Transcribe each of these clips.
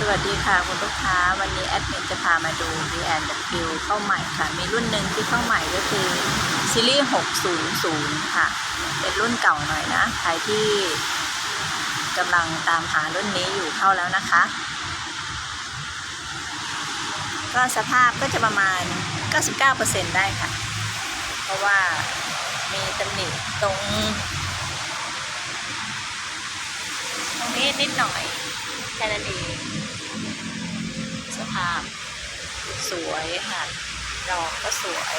สวัสดีค่ะคุณลูกค้า วันนี้แอดมินจะพามาดู B&W เข้าใหม่ค่ะ มีรุ่นหนึ่งที่เข้าใหม่ก็คือซีรีส์600 ค่ะ เป็นรุ่นเก่าหน่อยนะ ใครที่กำลังตามหารุ่นนี้อยู่เข้าแล้วนะคะ ก็สภาพก็จะประมาณ 99%ได้ค่ะ เพราะว่ามีตำหนิตรง ตรงนี้นิดหน่อยแค่นั้นเอง ภาพ สวยค่ะดอกก็สวย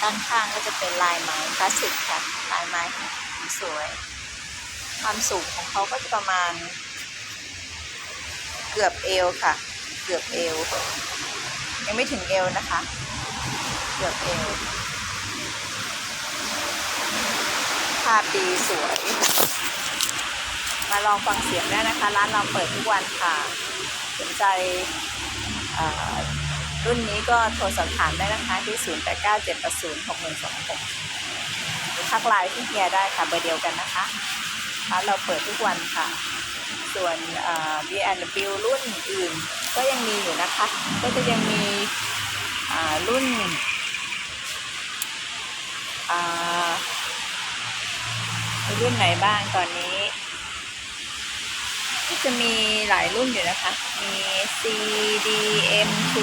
ด้านข้างก็จะเป็นลายไม้คลาสสิกค่ะลายไม้สวย ความสูงของเขาก็จะประมาณ เกือบเอวค่ะ เกือบเอว ยังไม่ถึงเอวนะคะ เกือบเอวภาพดีสวย ลองฟังเสียงได้นะคะ ร้านเราเปิดทุกวันค่ะสนใจรุ่นนี้ก็โทรสอบถามได้นะคะที่ 0897806126หรือทักไลน์ที่เฮียได้ค่ะเบอร์เดียวกันนะคะร้านเราเปิดทุกวันค่ะ ส่วนเอ่อ B&W รุ่นอื่นก็ยังมีอยู่นะคะ ก็จะยังมีรุ่นรุ่นไหนบ้างตอนนี้ ก็จะมีหลายรุ่นอยู่นะคะ มี CDM2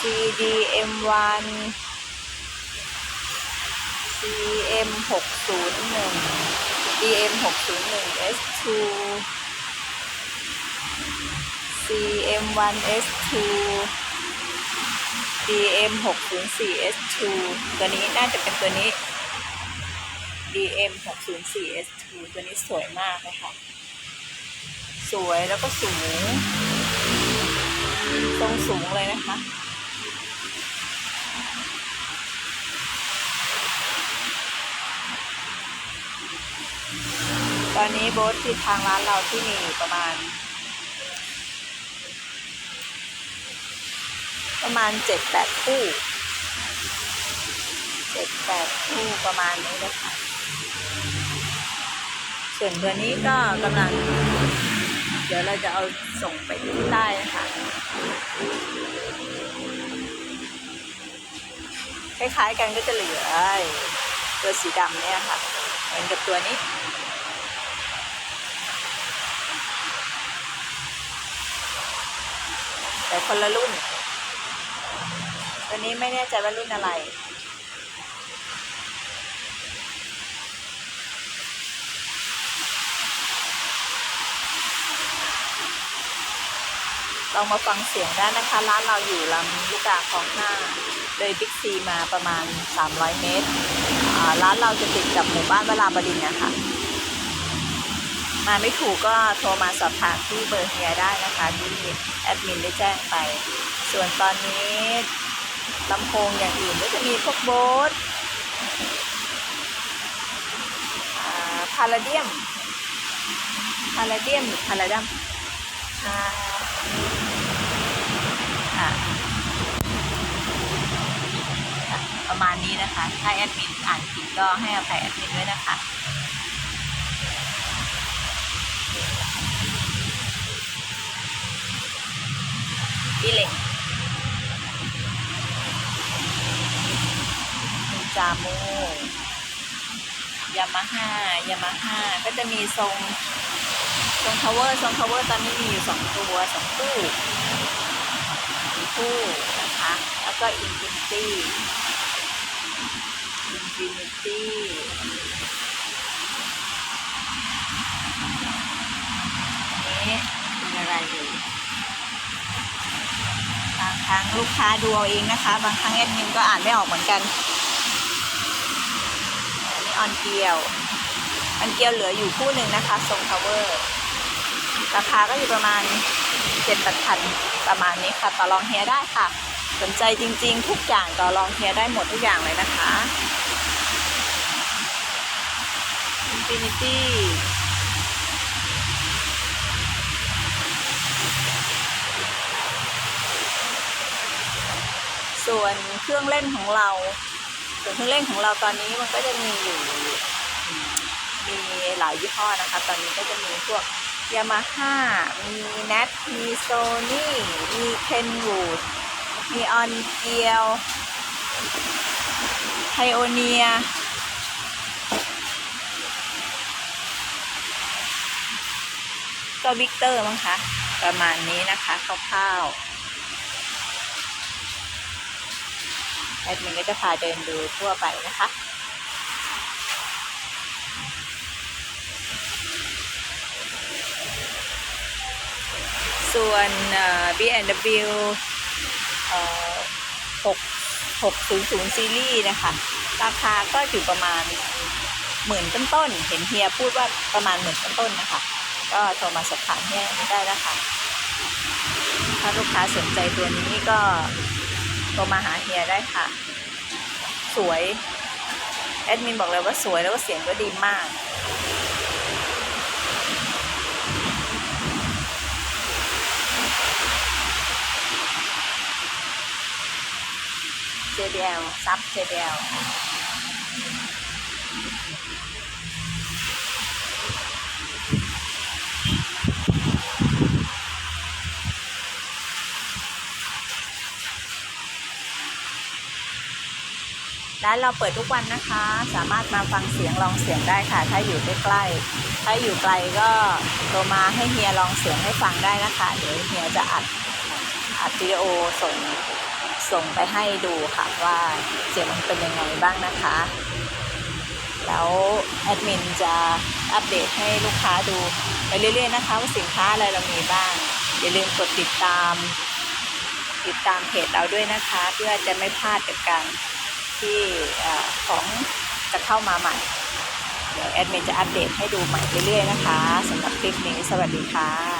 CDM1 CM601 DM601S2 CM1S2 DM604S2 ตัวนี้น่าจะเป็นตัวนี้ DM 604 S2 ตัวนี้สวยมากเลยค่ะ สวยแล้วก็สูง ทรงสูงเลยนะคะตอนนี้โบ๊ทที่ทางร้านเราที่มีอยู่ประมาณ ประมาณเจ็ดแปดคู่เจ็ดแปดคู่ประมาณนี้เลยค่ะ ส่วนตัวนี้ก็กำลัง เดี๋ยวเราจะเอาส่งไปที่ใต้นะคะคล้ายๆกันก็จะเหลือตัวสีดำเนี่ยค่ะเหมือนกับตัวนี้แต่คนละรุ่น ตัวนี้ไม่แน่ใจว่ารุ่นอะไร ลองมาฟังเสียงได้นะคะ ร้านเราอยู่ลำลูกกาคลองห้าเลยบิ๊กซีมาประมาณ 300 เมตร ร้านเราจะติดกับหมู่บ้านเวราบดินนะคะ มาไม่ถูกก็โทรมาสอบถามที่เบอร์เฮียได้นะคะ ที่แอดมินได้แจ้งไป ส่วนตอนนี้ลำโพงอย่างอื่นก็จะมีพวกโบสพาราเดียมพาราเดียมพาราดัม ประมาณนี้นะคะ ถ้าแอดมินอ่านผิดก็ให้อภัยแอดมินด้วยนะคะดิเล็กจามูยามาฮ่ายามาฮ่าก็จะมีทรง ทรงทาวเวอร์ทรงทาวเวอร์ตอนนี้มีอยู่สองตัวสองคู่สองคู่นะคะ แล้วก็อินฟินิตี้อินฟินิตี้นี้เป็นอะไรอยู่บางครั้งลูกค้าดูเอาเองนะคะ บางครั้งแอดมินก็อ่านไม่ออกเหมือนกัน อันนี้ออนเกียวออนเกียวเหลืออยู่คู่หนึ่งนะคะทรงทาวเวอ ราคาก็อยู่ประมาณเจ็ดแปดพันประมาณนี้ค่ะต่อรองเฮียได้ค่ะ สนใจจริงๆ ทุกอย่างต่อรองเฮียได้หมดทุกอย่างเลยนะคะ Infinity ส่วนเครื่องเล่นของเรา ส่วนเครื่องเล่นของเราตอนนี้มันก็จะมีอยู่มีหลายยี่ห้อนะคะ ตอนนี้ก็จะมีพวก ยามาฮ่า มีแนทมีโซนี่ มีเคนวูด มีออนเกียวไพโอเนีย ก็วิกเตอร์มั้งคะ ประมาณนี้นะคะคร่าวๆแอดมินก็จะพาเดินดูทั่วไปนะคะ ส่วน B&W เอ่อ6 600 ซีรีส์นะคะ ราคาก็อยู่ประมาณหมื่นต้นๆ เห็นเฮียพูดว่าประมาณหมื่นต้นๆนะคะ ก็โทรมาสอบถามเฮียได้นะคะ ถ้าลูกค้าสนใจตัวนี้ก็โทรมาหาเฮียได้ค่ะ สวย แอดมินบอกเลยว่าสวยแล้วก็เสียงก็ดีมาก JBL ซับ JBL ร้านเราเปิดทุกวันนะคะ สามารถมาฟังเสียงลองเสียงได้ค่ะ ถ้าอยู่ใกล้ๆ ถ้าอยู่ไกลก็โทรมาให้เฮียลองเสียงให้ฟังได้นะคะ เดี๋ยวเฮียจะอัดอัดวิดีโอส่ง ส่งไปให้ดูค่ะว่าเสียงมันเป็นยังไงบ้างนะคะ แล้วแอดมินจะอัปเดตให้ลูกค้าดูไปเรื่อยๆนะคะว่าสินค้าอะไรเรามีบ้าง อย่าลืมกดติดตาม ติดตามเพจเราด้วยนะคะ เพื่อจะไม่พลาดกับการที่ของจะเข้ามาใหม่ เดี๋ยวแอดมินจะอัปเดตให้ดูใหม่เรื่อยๆนะคะสำหรับคลิปนี้สวัสดีค่ะ